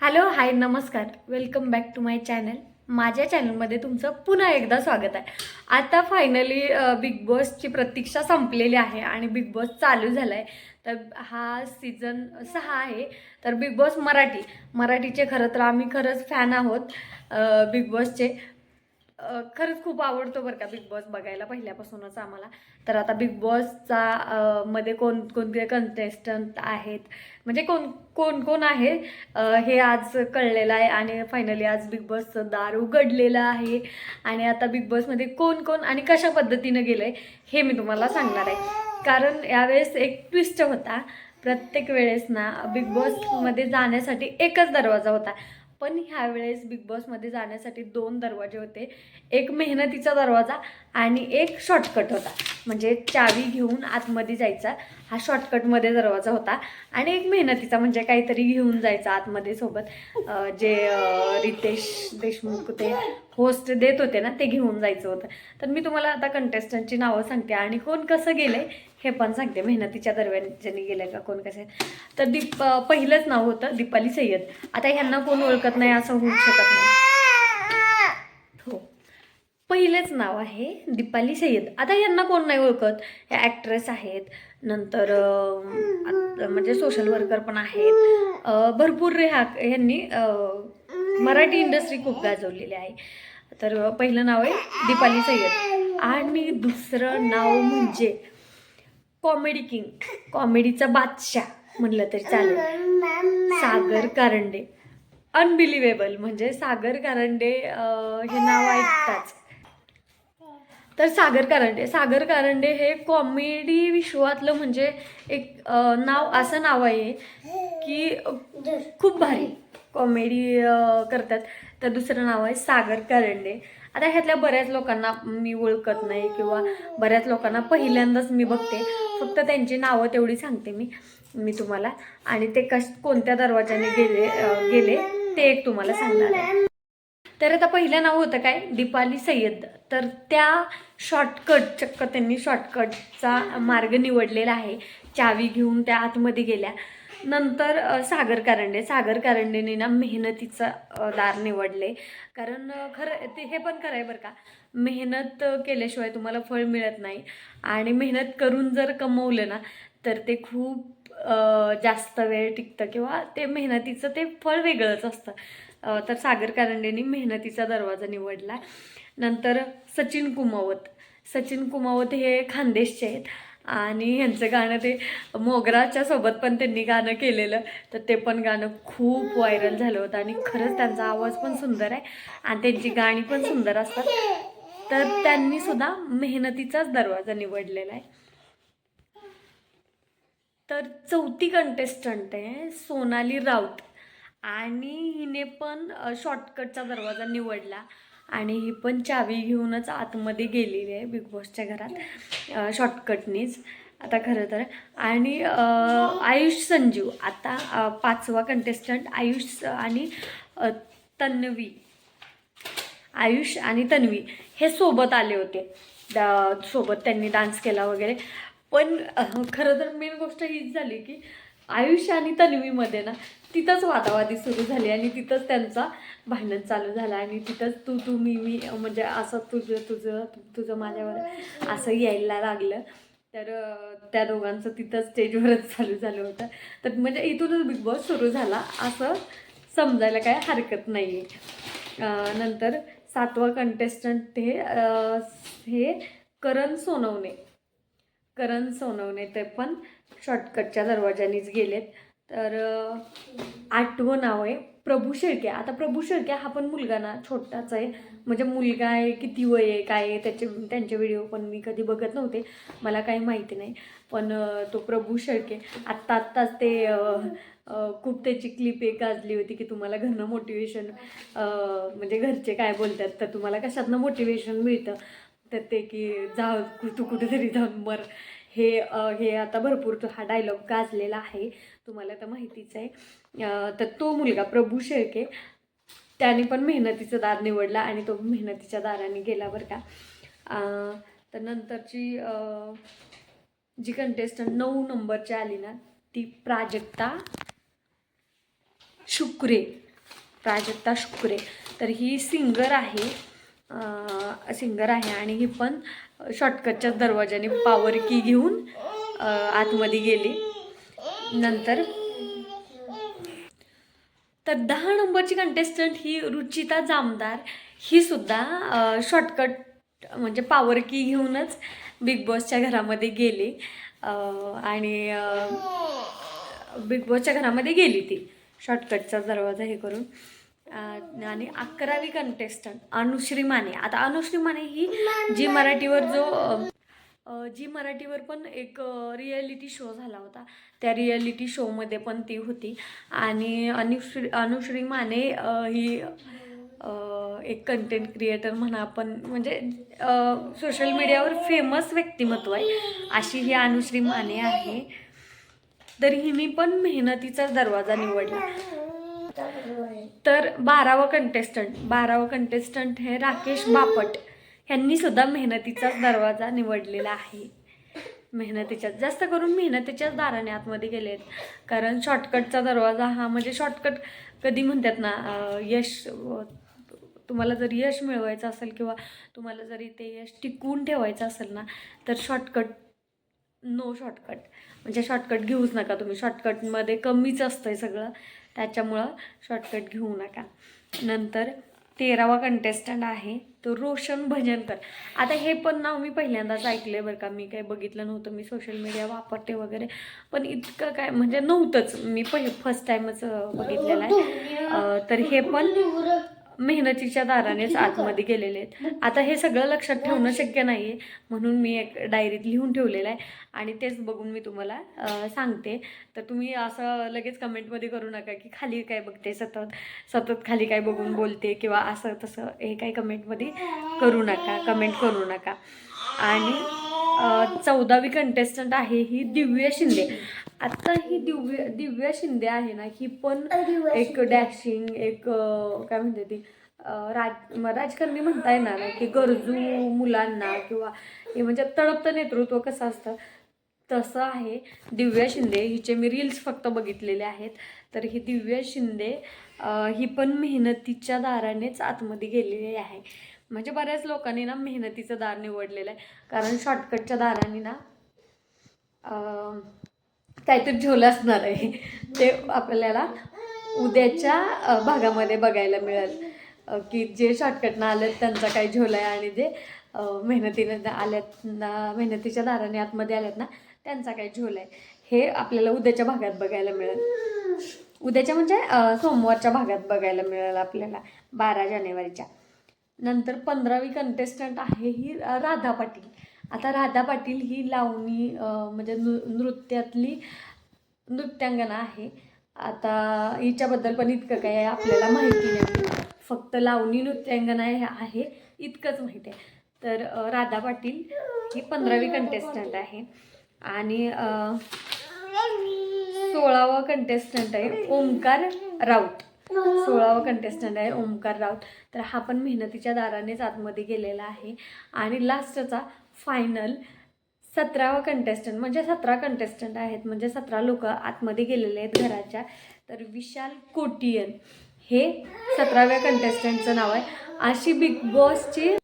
Hello hi नमस्कार. Welcome back to my channel माझ्या चॅनलमध्ये तुमचं पुन्हा एकदा स्वागत आहे. आता फायनली बिग बॉसची प्रतीक्षा संपलेली आहे आणि बिग बॉस चालू झाला आहे तर हा सीझन सहा आहे. तर बिग बॉस मराठी. मराठीचे खरं तर आम्ही खरंच फॅन आहोत. बिग बॉसचे खरंच खूप आवडतो बरं का बिग बॉस बघायला पहिल्यापासूनच आम्हाला. तर आता बिग बॉसचा मध्ये कोण कोणते कंटेस्टंट आहेत? म्हणजे कोण कोण कोण आहे? हे आज कळलेलं आहे आणि फायनली आज बिग बॉसचं दार उघडलेलं आहे. आणि आता बिग बॉसमध्ये कोण कोण आणि कशा पद्धतीनं गेलं आहे हे मी तुम्हाला सांगणार आहे. कारण यावेळेस एक ट्विस्ट होता. प्रत्येक वेळेस ना बिग बॉसमध्ये जाण्यासाठी एकच दरवाजा होता. पण ह्यावेळेस बिग बॉसमध्ये जाण्यासाठी दोन दरवाजे होते. एक मेहनतीचा दरवाजा आणि एक शॉर्टकट होता. म्हणजे चावी घेऊन आतमध्ये जायचा. हा शॉर्टकटमध्ये दरवाजा होता. आणि एक मेहनतीचा म्हणजे काहीतरी घेऊन जायचा आतमध्ये सोबत. जे रितेश देशमुख ते होस्ट देत होते ना ते घेऊन जायचं होतं. तर मी तुम्हाला आता कंटेस्टंटची नावं सांगते. आणि कोण कसं गेलंय हे पण सांगते. मेहनतीच्या दरवाजाने गेलंय का कोण कसं. तर दीप पहिलंच नाव होतं दीपाली सय्यद. आता ह्यांना कोण ओळखत नाही असं होऊ शकत नाही. हो. पहिलेच नाव आहे दीपाली सय्यद. आता यांना कोण नाही ओळखत? ह्या ॲक्ट्रेस आहेत. नंतर म्हणजे सोशल वर्कर पण आहेत. भरपूर ह्या ह्यांनी मराठी इंडस्ट्री खूप गाजवलेली आहे. तर पहिलं नाव आहे दीपाली सय्यद. आणि दुसरं नाव म्हणजे कॉमेडी किंग कॉमेडीचा बादशाह म्हणलं तरी चालेल. सागर कारंडे. अनबिलिव्हेबल म्हणजे सागर कारंडे हे नाव ऐकताच. तर सागर कारंडे. सागर कारंडे हे कॉमेडी विश्वातलं म्हणजे एक नाव असं नाव आहे की खूप भारी कॉमेडी करतात. तर दुसरं नाव आहे सागर कारंडे. आता ह्यातल्या बऱ्याच लोकांना मी ओळखत नाही किंवा बऱ्याच लोकांना पहिल्यांदाच मी बघते. फक्त त्यांची नावं तेवढी सांगते मी मी तुम्हाला. आणि ते कश कोणत्या दरवाजाने गेले गेले ते एक तुम्हाला सांगणार आहे. तर आता पहिलं नाव होतं काय? दीपाली सय्यद. तर त्या शॉर्टकट चक्क त्यांनी शॉर्टकटचा मार्ग निवडलेला आहे. चावी घेऊन त्या आतमध्ये गेल्या. नंतर सागर कारंडे. सागर कारंडेने ना मेहनतीचा दार निवडले. कारण खरं ते हे पण खरं आहे बरं का. मेहनत केल्याशिवाय तुम्हाला फळ मिळत नाही. आणि मेहनत करून जर कमवलं ना तर ते खूप जास्त वेळ टिकतं किंवा ते मेहनतीचं ते फळ वेगळंच असतं. तर सागर कारंडेनी मेहनतीचा दरवाजा निवडला. नंतर सचिन कुमावत. सचिन कुमावत हे खानदेशचे आहेत. आणि ह्यांचं गाणं ते मोगराच्या सोबत पण त्यांनी गाणं केलेलं. तर ते पण गाणं खूप व्हायरल झालं होतं आणि खरंच त्यांचा आवाज पण सुंदर आहे आणि त्यांची गाणी पण सुंदर असतात. तर त्यांनी सुद्धा मेहनतीचाच दरवाजा निवडलेला आहे. तर चौथी कंटेस्टंट आहे सोनाली राऊत. आणि हिने पण शॉर्टकटचा दरवाजा निवडला. आणि ही पण चावी घेऊनच आतमध्ये गेलेली आहे बिग बॉसच्या घरात शॉर्टकटनीच आता खरं तर. आणि आयुष संजीव. आता पाचवा कंटेस्टंट आयुष आणि तन्वी. आयुष आणि तन्वी हे सोबत आले होते. सोबत त्यांनी डान्स केला वगैरे. पण खरं तर मेन गोष्ट हीच झाली की आयुष्य आणि तन्वीमध्ये ना तिथंच वादावादी सुरू झाली आणि तिथंच त्यांचा भांडण चालू झाला आणि तिथंच तू तू मी मी म्हणजे असं तुझं तुझं तुझं माझ्यावर असं यायला लागलं. तर त्या दोघांचं तिथंच स्टेजवरच चालू झालं होतं. तर म्हणजे इथूनच बिग बॉस सुरू झाला असं समजायला काय हरकत नाही आहे नंतर सातवा कंटेस्टंट हे हे करण सोनवणे. करण सोनवणे ते पण शॉर्टकटच्या दरवाजानेच गेलेत. तर आठवं नाव आहे प्रभू शेळके. आता प्रभू शेळके हा पण मुलगा ना छोटाच आहे. म्हणजे मुलगा आहे किती वय आहे काय आहे त्याचे त्यांचे व्हिडिओ पण मी कधी बघत नव्हते. मला काही माहिती नाही. पण तो प्रभू शेळके. आत्ता आत्ताच ते खूप त्याची क्लिप एक गाजली होती की तुम्हाला घरनं मोटिवेशन म्हणजे घरचे काय बोलतात तर तुम्हाला कशातनं मोटिवेशन मिळतं? तर ते की जा तू कुठेतरी जाऊन मर. हे हे आता भरपूर तो हा डायलॉग गाजलेला आहे. तुम्हाला तर माहितीच आहे. तर तो मुलगा प्रभू शेळके त्याने पण मेहनतीचं दार निवडला आणि तो मेहनतीच्या दाराने गेला बरं का. तर नंतरची जी कंटेस्टंट नऊ नंबरची आली ना ती प्राजक्ता शुक्रे. प्राजक्ता शुक्रे. तर ही सिंगर आहे. सिंगर आहे आणि ही पण शॉर्टकटच्याच दरवाजाने पॉवर की घेऊन आतमध्ये गेली. नंतर तर दहा नंबरची कंटेस्टंट ही रुचिता जामदार ही सुद्धा शॉर्टकट म्हणजे पॉवर की घेऊनच बिग बॉसच्या घरामध्ये गेली. आणि बिग बॉसच्या घरामध्ये गेली ती शॉर्टकटचा दरवाजा हे करून. आणि अकरावी कंटेस्टंट अनुश्री माने आता अनुश्री माने ही जी मराठीवर जो जी मराठीवर पण एक रियालिटी शो झाला होता. त्या रियालिटी शोमध्ये पण ती होती. आणि अनुश्री अनुश्री माने ही एक कंटेंट क्रिएटर म्हणा आपण म्हणजे सोशल मीडियावर फेमस व्यक्तिमत्व आहे. अशी ही अनुश्री माने आहे. तर हिने पण मेहनतीचाच दरवाजा निवडला. तर बारावं कंटेस्टंट बारावं कंटेस्टंट हे राकेश बापट. यांनी सुद्धा मेहनतीचाच दरवाजा निवडलेला आहे. मेहनतीच्याच जास्त करून मेहनतीच्याच दाराने आतमध्ये गेले आहेत कारण शॉर्टकटचा दरवाजा हा म्हणजे शॉर्टकट कधी म्हणतात ना यश तुम्हाला जर यश मिळवायचं असेल किंवा तुम्हाला जरी ते यश टिकवून ठेवायचं असेल ना तर शॉर्टकट नो शॉर्टकट म्हणजे शॉर्टकट घेऊच नका तुम्ही. शॉर्टकटमध्ये कमीच असतं आहे सगळं. त्याच्यामुळं शॉर्टकट घेऊ नका. नंतर तेरावा कंटेस्टंट आहे तो रोशन भजनकर. आता हे पण नाव मी पहिल्यांदाच ऐकले बरं का. मी काही बघितलं नव्हतं मी सोशल मीडिया वापरते वगैरे. पण इतकं काय म्हणजे नव्हतंच. मी पहिले फर्स्ट टाईमच बघितलेलं आहे. तर हे पण मेहनतीच्या दारानेच आतमध्ये गेलेले आहेत. आता हे सगळं लक्षात ठेवणं शक्य नाही आहे म्हणून मी एक डायरीत लिहून ठेवलेलं आहे. आणि तेच बघून मी तुम्हाला सांगते. तर तुम्ही असं लगेच कमेंटमध्ये करू नका की खाली काय बघते सतत सतत खाली काय बघून बोलते किंवा असं तसं हे काही कमेंटमध्ये करू नका कमेंट करू नका. आणि चौदावी कंटेस्टंट आहे ही दिव्या शिंदे. आता ही दिव्य दिव्या शिंदे आहे ना ही पण एक डॅशिंग एक काय म्हणते ती राज राजकारणी म्हणता येणार ना की गरजू मुलांना किंवा हे म्हणजे तळपतं नेतृत्व कसं असतं तसं आहे. दिव्या शिंदे हिचे मी रील्स फक्त बघितलेले आहेत. तर ही दिव्या शिंदे ही पण मेहनतीच्या दारानेच आतमध्ये गेलेली आहे. म्हणजे बऱ्याच लोकांनी ना मेहनतीचं दार निवडलेलं आहे. कारण शॉर्टकटच्या दाराने ना काहीतरी झोल असणार आहे. ते आपल्याला उद्याच्या भागामध्ये बघायला मिळेल. की जे शॉर्टकटनं आलेत त्यांचा काही झोल आहे आणि जे मेहनतीनं आल्यात ना मेहनतीच्या दाराने आतमध्ये आल्यात ना त्यांचा काही झोल आहे. हे आपल्याला उद्याच्या भागात बघायला मिळेल. उद्याच्या म्हणजे सोमवारच्या भागात बघायला मिळेल आपल्याला बारा जानेवारीच्या. नंतर पंधरावी कंटेस्टंट आहे ही राधा पाटील. आता राधा पाटील ही लावणी म्हणजे नृ नृत्यातली नृत्यांगना आहे. आता हिच्याबद्दल पण इतकं काय आपल्याला माहिती नाही. फक्त लावणी नृत्यांगना आहे इतकंच माहिती आहे. तर राधा पाटील ही पंधरावी कंटेस्टंट आहे. आणि सोळावा कंटेस्टंट आहे ओमकार राऊत. सोळावा कंटेस्टंट आहे ओमकार राऊत. तर हा पण मेहनतीच्या दारानेच आतमध्ये गेलेला आहे. आणि लास्टचा फायनल सतरावा कंटेस्टंट म्हणजे सतरा कंटेस्टंट आहेत म्हणजे सतरा लोक आतमध्ये गेलेले आहेत घराच्या. तर विशाल कोटियन हे सतराव्या कंटेस्टंटचं नाव आहे. अशी बिग बॉसची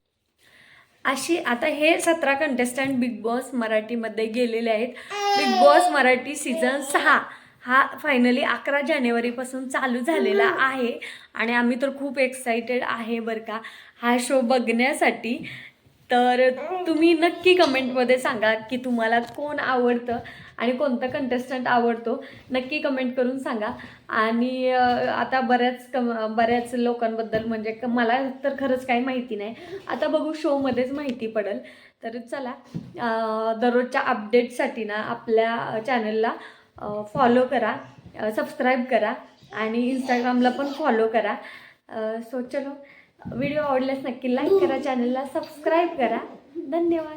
अशी आता हे सतरा कंटेस्टंट बिग बॉस मराठीमध्ये गेलेले आहेत. बिग बॉस मराठी सीझन सहा हा फायनली अकरा जानेवारीपासून चालू झालेला आहे. आणि आम्ही तर खूप एक्साइटेड आहे बरं का. हा शो बघण्यासाठी तर तुम्ही नक्की कमेंटमध्ये सांगा की तुम्हाला कोण आवडतं आणि कोणतं कंटेस्टंट आवडतो. नक्की कमेंट करून सांगा. आणि आता बऱ्याच कम बऱ्याच लोकांबद्दल म्हणजे क- मला तर खरंच काही माहिती नाही. आता बघू शोमध्येच माहिती पडेल. तर चला दररोजच्या अपडेटसाठी ना आपल्या चॅनलला फॉलो करा सबस्क्राईब करा आणि इंस्टाग्रामला पण फॉलो करा. सो चलो. व्हिडिओ आवडल्यास नक्की लाईक करा चॅनलला सबस्क्राईब करा. धन्यवाद.